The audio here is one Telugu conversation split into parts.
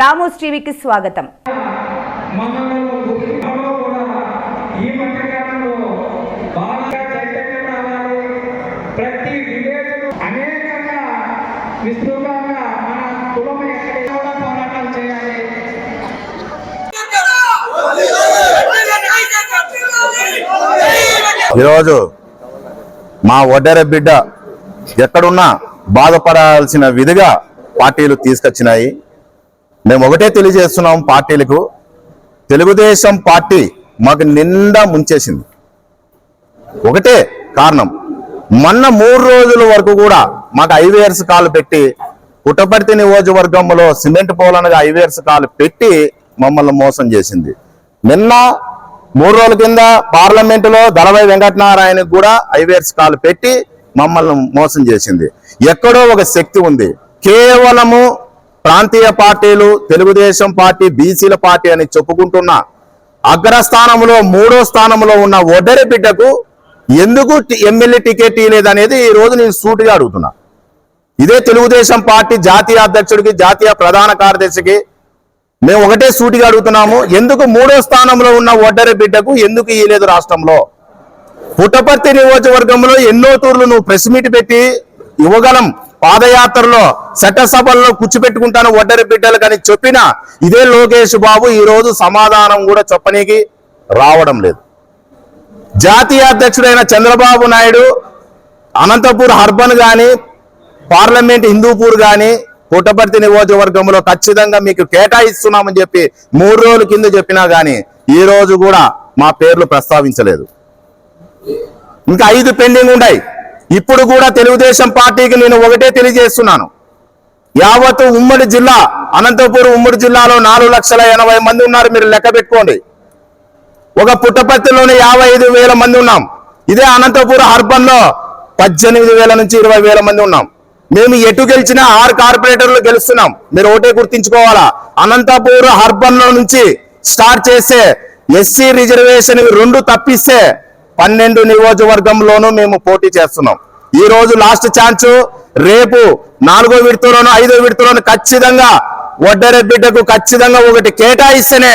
రామోస్ టీవీకి స్వాగతం. ఈ విస్తృతంగా మన కులం కూడా చేయాలి ఈరోజు మా ఒడ్డెర బిడ్డ ఎక్కడున్నా బాధపడాల్సిన విధిగా పార్టీలు తీసుకొచ్చినాయి. మేము ఒకటే తెలియజేస్తున్నాం పార్టీలకు. తెలుగుదేశం పార్టీ మాకు నిండా ముంచేసింది. ఒకటే కారణం. మొన్న మూడు రోజుల వరకు కూడా మాకు ఐవేర్స్ కాలు పెట్టి పుట్టపర్తి నియోజకవర్గంలో సిమెంట్ పోలనగా ఐవేర్స్ కాలు పెట్టి మమ్మల్ని మోసం చేసింది. నిన్న మూడు రోజుల కింద పార్లమెంటులో దళవై వెంకటనారాయణకు కూడా ఐవేర్స్ కాలు పెట్టి మమ్మల్ని మోసం చేసింది. ఎక్కడో ఒక శక్తి ఉంది. కేవలము ప్రాంతీయ పార్టీలు తెలుగుదేశం పార్టీ బీసీల పార్టీ అని చెప్పుకుంటున్న అగ్రస్థానంలో మూడో స్థానంలో ఉన్న ఒడ్డరి బిడ్డకు ఎందుకు ఎమ్మెల్యే టికెట్ ఇవ్వలేదనేది ఈ రోజు నేను సూటిగా అడుగుతున్నా. ఇదే తెలుగుదేశం పార్టీ జాతీయ అధ్యక్షుడికి జాతీయ ప్రధాన కార్యదర్శికి మేము ఒకటే సూటిగా అడుగుతున్నాము. ఎందుకు మూడో స్థానంలో ఉన్న ఒడ్డరి బిడ్డకు ఎందుకు ఇవ్వలేదు రాష్ట్రంలో? పుట్టపర్తి నియోజకవర్గంలో ఎన్నో తూర్లు నువ్వు ప్రెస్ మీట్ పెట్టి ఇవ్వగలం. పాదయాత్రలో చట్టసభల్లో కూర్చోబెట్టుకుంటాను ఒడ్డరి బిడ్డలు కానీ చెప్పిన ఇదే లోకేష్ బాబు ఈ రోజు సమాధానం కూడా చెప్పనీకి రావడం లేదు. జాతీయ అధ్యక్షుడైన చంద్రబాబు నాయుడు అనంతపూర్ హర్బన్ కానీ పార్లమెంట్ హిందూపూర్ కానీ పుట్టపర్తి నియోజకవర్గంలో ఖచ్చితంగా మీకు కేటాయిస్తున్నామని చెప్పి మూడు రోజుల కింద చెప్పినా కానీ ఈ రోజు కూడా మా పేర్లు ప్రస్తావించలేదు. ఇంకా ఐదు పెండింగ్ ఉన్నాయి ఇప్పుడు కూడా తెలుగుదేశం పార్టీకి నేను ఒకటే తెలియజేస్తున్నాను. యావత్తు ఉమ్మడి జిల్లా అనంతపురం ఉమ్మడి జిల్లాలో నాలుగు లక్షల ఎనభై మంది ఉన్నారు మీరు లెక్క పెట్టుకోండి. ఒక పుట్టపర్తిలోనే యాభై ఐదు వేల మంది ఉన్నాం. ఇదే అనంతపురం అర్బన్లో పద్దెనిమిది వేల నుంచి ఇరవై వేల మంది ఉన్నాం. మేము ఎటు గెలిచినా ఆరు కార్పొరేటర్లు గెలుస్తున్నాం. మీరు ఒకటే గుర్తించుకోవాలా? అనంతపురం అర్బన్లో నుంచి స్టార్ట్ చేస్తే ఎస్సీ రిజర్వేషన్ రెండు తప్పిస్తే పన్నెండు నియోజకవర్గంలోనూ మేము పోటీ చేస్తున్నాం. ఈ రోజు లాస్ట్ ఛాన్స్ రేపు నాలుగో విడతలోను ఐదో విడతలోను ఖచ్చితంగా ఒడ్డరె బిడ్డకు ఖచ్చితంగా ఒకటి కేటాయిస్తేనే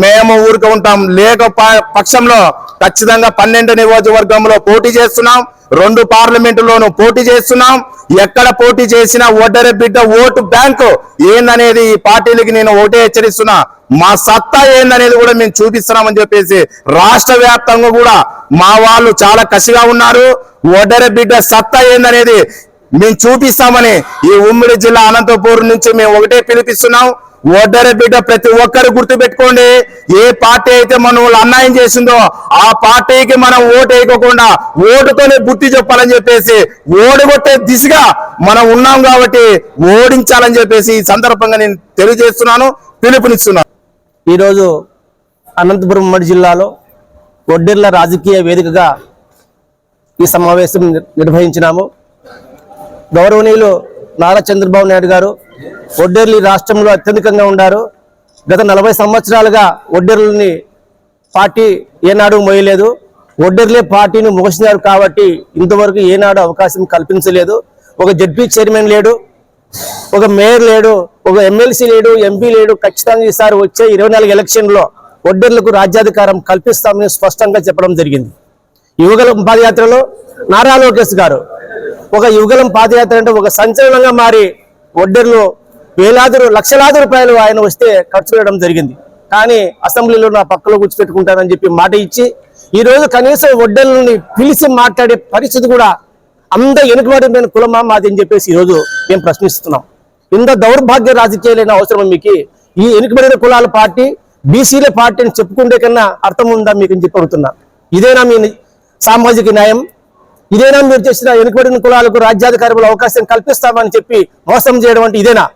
మేము ఊరికి ఉంటాం. లేక ప- పక్షంలో ఖచ్చితంగా పన్నెండు నియోజకవర్గంలో పోటీ చేస్తున్నాం. రెండు పార్లమెంటులోనూ పోటీ చేస్తున్నాం. ఎక్కడ పోటీ చేసినా ఒడ్డరె బిడ్డ ఓటు బ్యాంకు ఏందనేది ఈ పార్టీలకి నేను ఓటే హెచ్చరిస్తున్నా. మా సత్తా ఏందనేది కూడా మేము చూపిస్తున్నామని చెప్పేసి రాష్ట్ర వ్యాప్తంగా కూడా మా వాళ్ళు చాలా కసిగా ఉన్నారు. ఒడ్డరె బిడ్డ సత్తా ఏందనేది మేము చూపిస్తామని ఈ ఉమ్మడి జిల్లా అనంతపూర్ నుంచి మేము ఒకటే పిలిపిస్తున్నాం. ఓటరు బిడ్డ ప్రతి ఒక్కరు గుర్తు పెట్టుకోండి ఏ పార్టీ అయితే మనం వాళ్ళు అన్యాయం చేసిందో ఆ పార్టీకి మనం ఓటు వేయకోకుండా ఓటుతోనే బుద్ధి చెప్పాలని చెప్పేసి ఓడగొట్టే దిశగా మనం ఉన్నాం కాబట్టి ఓడించాలని చెప్పేసి ఈ సందర్భంగా నేను తెలియజేస్తున్నాను పిలుపునిస్తున్నాను. ఈరోజు అనంతపురం ఉమ్మడి జిల్లాలో ఒడ్డెర్ల రాజకీయ వేదికగా ఈ సమావేశం నిర్వహించినాము. గౌరవనీయులు నారా చంద్రబాబు నాయుడు గారు ఒడ్డెర్లు రాష్ట్రంలో అత్యధికంగా ఉన్నారు గత నలభై సంవత్సరాలుగా ఒడ్డెర్లని పార్టీ ఏనాడు మోయలేదు. ఒడ్డెర్లే పార్టీని మోసినారు కాబట్టి ఇంతవరకు ఏనాడు అవకాశం కల్పించలేదు. ఒక జడ్పీ చైర్మన్ లేడు ఒక మేయర్ లేడు ఒక ఎమ్మెల్సీ లేడు ఎంపీ లేడు. ఖచ్చితంగా ఈసారి వచ్చే ఇరవై నాలుగు ఎలక్షన్లో ఒడ్డర్లకు రాజ్యాధికారం కల్పిస్తామని స్పష్టంగా చెప్పడం జరిగింది. యువగలం పాదయాత్రలో నారా లోకేష్ గారు ఒక యువగలం పాదయాత్ర అంటే ఒక సంచలనంగా మారి ఒడ్డర్లు వేలాది లక్షలాది రూపాయలు ఆయన వస్తే ఖర్చు పెట్టడం జరిగింది. కానీ అసెంబ్లీలో నా పక్కలో కూర్చోపెట్టుకుంటానని చెప్పి మాట ఇచ్చి ఈ రోజు కనీసం ఒడ్డర్లని పిలిచి మాట్లాడే పరిస్థితి కూడా అంత వెనుకబడిపోయిన కులమా మాది అని చెప్పేసి ఈరోజు మేము ప్రశ్నిస్తున్నాం. ఇంత దౌర్భాగ్య రాజకీయాలైన అవసరం మీకు? ఈ వెనుకబడిన కులాల పార్టీ బీసీల పార్టీ అని చెప్పుకుంటే కన్నా అర్థం ఉందా మీకు అని చెప్పి అడుగుతున్నా. ఇదేనా మీ సామాజిక న్యాయం? ఇదేనా మీరు చేసిన వెనుకబడిన కులాలకు రాజ్యాధికారులు అవకాశం కల్పిస్తామని చెప్పి మోసం చేయడం అంటే ఇదేనా?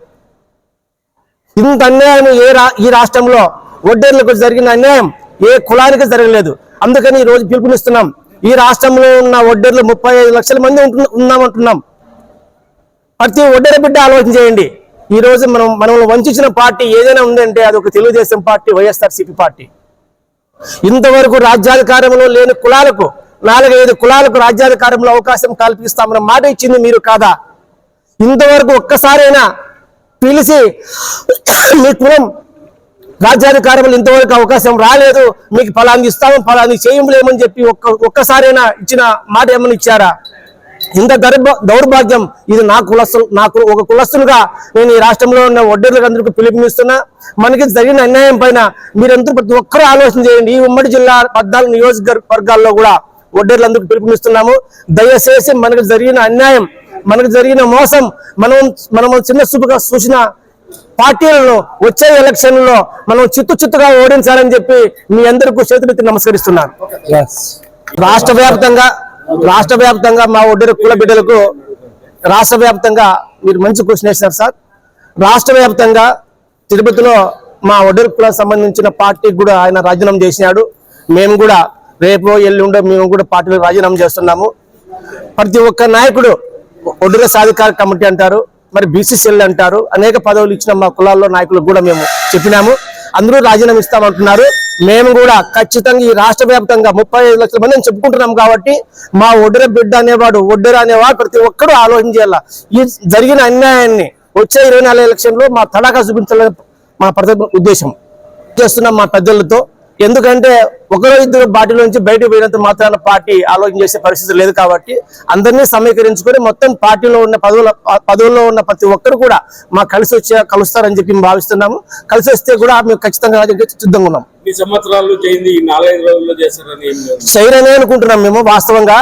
ఇంత అన్యాయం ఏ రా ఈ రాష్ట్రంలో ఒడ్డేర్లకు జరిగిన అన్యాయం ఏ కులానికి జరగలేదు. అందుకని ఈ రోజు పిలుపునిస్తున్నాం. ఈ రాష్ట్రంలో ఉన్న ఒడ్డేర్లు ముప్పై ఐదు లక్షల మంది ఉంటున్న- ఉన్నామంటున్నాం. ప్రతి ఒడ్డేర బిడ్డ ఆలోచన చేయండి. ఈ రోజు మనం మనల్ని వంచిన పార్టీ ఏదైనా ఉందంటే అది ఒక తెలుగుదేశం పార్టీ వైఎస్ఆర్సీపీ పార్టీ. ఇంతవరకు రాజ్యాధికారంలో లేని కులాలకు నాలుగైదు కులాలకు రాజ్యాధికారంలో అవకాశం కల్పిస్తామన్న మాట ఇచ్చింది మీరు కాదా? ఇంతవరకు ఒక్కసారైనా పిలిచి మీ కులం రాజ్యాధికారంలో ఇంతవరకు అవకాశం రాలేదు మీకు ఫలాన్ని ఇస్తాము ఫలాన్ని చేయలేమని చెప్పి ఒక్క ఒక్కసారైనా ఇచ్చిన మాట ఏమని ఇచ్చారా? ఇంత దౌర్భ దౌర్భాగ్యం. ఇది నా కులస్తు నాకు ఒక కులస్తులుగా నేను ఈ రాష్ట్రంలో ఉన్న అందరికీ పిలుపునిస్తున్నా. మనకి జరిగిన అన్యాయం పైన మీరందరూ ప్రతి ఒక్కరూ ఆలోచన చేయండి. ఈ ఉమ్మడి జిల్లా పద్నాలుగు నియోజకవర్గాల్లో కూడా వడ్డీలందరికీ పిలుపునిస్తున్నాము. దయచేసి మనకు జరిగిన అన్యాయం మనకు జరిగిన మోసం మనం మనం చిన్న చూపుగా చూసిన పార్టీలను వచ్చే ఎలక్షన్లో మనం చిత్తు చిత్తుగా ఓడించాలని చెప్పి మీ అందరికీ చేతులెత్తి నమస్కరిస్తున్నాను. రాష్ట్ర వ్యాప్తంగా రాష్ట్ర వ్యాప్తంగా మా ఒడ్డరి కుల బిడ్డలకు రాష్ట్ర వ్యాప్తంగా మీరు మంచి క్వశ్చన్ వేసినారు సార్. రాష్ట్ర వ్యాప్తంగా తిరుపతిలో మా ఒడ్డరి కులకు సంబంధించిన పార్టీకి కూడా ఆయన రాజీనామా చేసినాడు. మేము కూడా రేపు ఎల్లుండో మేము కూడా పార్టీలో రాజీనామా చేస్తున్నాము. ప్రతి ఒక్క నాయకుడు ఒడ్డుల సాధికార కమిటీ అంటారు మరి బీసీసీఎల్ అంటారు అనేక పదవులు ఇచ్చిన మా కులాల్లో నాయకులకు కూడా మేము చెప్పినాము. అందరూ రాజీనామా ఇస్తామంటున్నారు. మేము కూడా ఖచ్చితంగా ఈ రాష్ట్ర వ్యాప్తంగా ముప్పై ఐదు లక్షల మంది చెప్పుకుంటున్నాం కాబట్టి మా ఒడ్డర బిడ్డ అనేవాడు ఒడ్డర అనేవాడు ప్రతి ఒక్కరూ ఆలోచన చేయాల. ఈ జరిగిన అన్యాయాన్ని వచ్చే ఇరవై నాలుగు ఎలక్షన్లో మా తడాకా చూపించాలని మా ప్రతి ఉద్దేశం. చేస్తున్నాం మా పెద్దలతో. ఎందుకంటే ఒకరో ఇద్దరు పార్టీలో నుంచి బయటకు పోయినంత మాత్రాన పార్టీ ఆలోచన చేసే పరిస్థితి లేదు కాబట్టి అందరినీ సమీకరించుకొని మొత్తం పార్టీలో ఉన్న పదవుల పదవుల్లో ఉన్న ప్రతి ఒక్కరు కూడా మా కలిసి వచ్చే కలుస్తారని చెప్పి మేము భావిస్తున్నాము. కలిసి వస్తే కూడా మేము ఖచ్చితంగా సిద్ధంగా ఉన్నాం. ఈ సంవత్సరాలు చేయింది? ఈ నాలుగైదు రోజుల్లో చేశారని చేయరనే అనుకుంటున్నాం మేము వాస్తవంగా.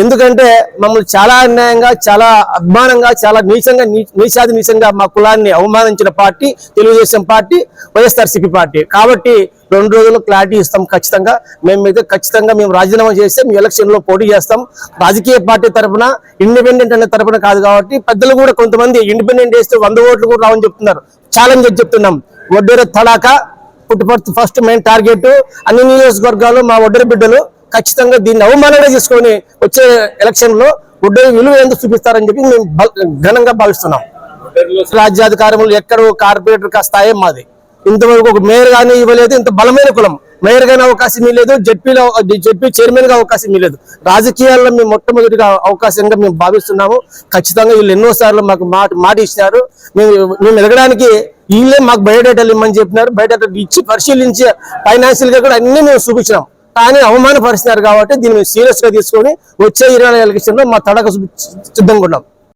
ఎందుకంటే మమ్మల్ని చాలా అన్యాయంగా చాలా అభిమానంగా చాలా నీచంగా నీచాది నీచంగా మా కులాన్ని అవమానించిన party Telugudesam party YSRCP party. కాబట్టి రెండు రోజులు క్లారిటీ ఇస్తాం ఖచ్చితంగా. మేమైతే ఖచ్చితంగా మేము రాజీనామా చేస్తే మేము ఎలక్షన్లో పోటీ చేస్తాం. రాజకీయ పార్టీ తరపున ఇండిపెండెంట్ అనే తరఫున కాదు కాబట్టి పెద్దలు కూడా కొంతమంది ఇండిపెండెంట్ వేస్తే వంద ఓట్లు కూడా రావని చెప్తున్నారు. ఛాలెంజ్ చెప్తున్నాం. వడ్డేర తడాక పుట్టుపర్తి ఫస్ట్ మెయిన్ టార్గెట్ అన్ని నియోజకవర్గాలు మా ఒడ్డరి బిడ్డలు ఖచ్చితంగా దీన్ని అవమానంగా తీసుకొని వచ్చే ఎలక్షన్లో ఒడ్డరి విలువ ఎందుకు చూపిస్తారని చెప్పి మేము ఘనంగా భావిస్తున్నాం. రాజ్యాధికారంలో రాజ్యాధికారములు ఎక్కడ కార్పొరేటర్ స్థాయి మాది. ఇంతవరకు ఒక మేయర్ గానీ ఇవ్వలేదు ఇంత బలమైన కులం. మేయర్ గానీ అవకాశం ఇవ్వలేదు జడ్పీలో జడ్పీ చైర్మన్గా అవకాశం ఇవ్వలేదు. రాజకీయాల్లో మేము మొట్టమొదటిగా అవకాశంగా మేము భావిస్తున్నాము. ఖచ్చితంగా వీళ్ళు ఎన్నో సార్లు మాకు మాట మాట ఇచ్చినారు. మేము మేము ఎదగడానికి వీళ్ళే మాకు బయోడేటాలు ఇమ్మని చెప్పినారు. బయోడేటాలు ఇచ్చి పరిశీలించి ఫైనాన్షియల్గా కూడా అన్ని మేము చూపించినాం. కానీ అవమానపరిచినారు కాబట్టి దీన్ని మేము సీరియస్గా తీసుకొని వచ్చే ఇరవై ఎలక్షన్లో మా తడక సిద్ధంగా ఉన్నాం.